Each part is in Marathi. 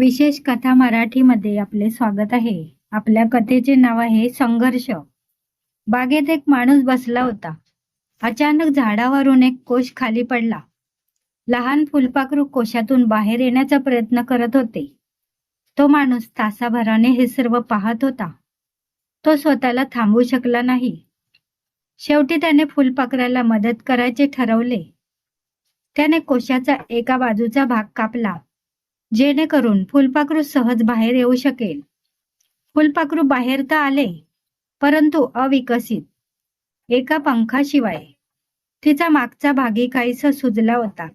विशेष कथा मराठीमध्ये आपले स्वागत आहे. आपल्या कथेचे नाव आहे संघर्ष. बागेत एक माणूस बसला होता. अचानक झाडावरून एक कोश खाली पडला. लहान फुलपाखरू कोशातून बाहेर येण्याचा प्रयत्न करत होते. तो माणूस तासाभराने हे सर्व पाहत होता. तो स्वतःला थांबवू शकला नाही. शेवटी त्याने फुलपाखराला मदत करायचे ठरवले. त्याने कोशाचा एका बाजूचा भाग कापला. जेणेकरून फुलपाखरू सहज बाहेर येऊ शकेल. फुलपाखरू बाहेर तर आले? परंतु अविकसित. एका पंखाशिवाय. तिचा मागचा भागी काहीसा सुजला होता.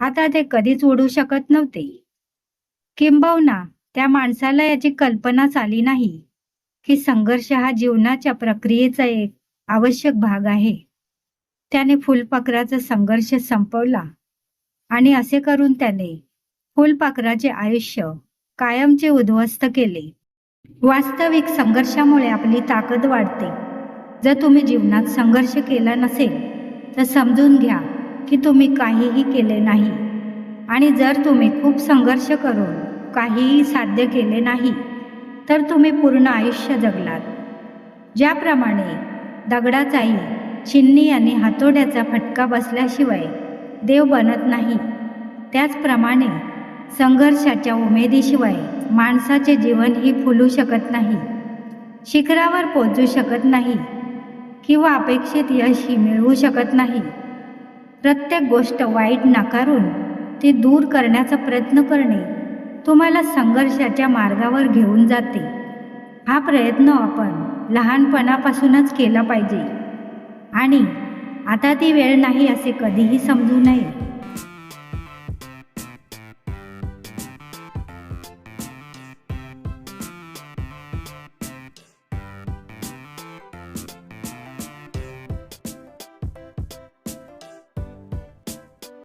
आता ते कधीच उडू शकत नव्हते. किंबहुना त्या माणसाला याची कल्पनाच आली नाही की संघर्ष हा जीवनाच्या प्रक्रियेचा एक आवश्यक भाग आहे. त्याने फुलपाखराचा संघर्ष संपवला आणि असे करून त्याने फुलपाखराचे आयुष्य कायमचे उद्ध्वस्त केले. वास्तविक संघर्षामुळे आपली ताकद वाढते. जर तुम्ही जीवनात संघर्ष केला नसेल तर समजून घ्या की तुम्ही काहीही केले नाही. आणि जर तुम्ही खूप संघर्ष करून काहीही साध्य केले नाही तर तुम्ही पूर्ण आयुष्य जगलात. ज्याप्रमाणे दगडाचाही चिन्नी आणि हातोड्याचा फटका बसल्याशिवाय देव बनत नाही. त्याचप्रमाणे संघर्षाच्या उमेदीशिवाय माणसाचे जीवन ही फुलू शकत नाही. शिखरावर पोचू शकत नाही किंवा अपेक्षित यश ही मिळवू शकत नाही. प्रत्येक गोष्ट वाईट नाकारून ती दूर करण्याचा प्रयत्न करणे तुम्हाला संघर्षाच्या मार्गावर घेऊन जाते. हा प्रयत्न आपण लहानपणापासूनच केला पाहिजे. आणि आता ती वेळ नाही असे कधीही समजू नये.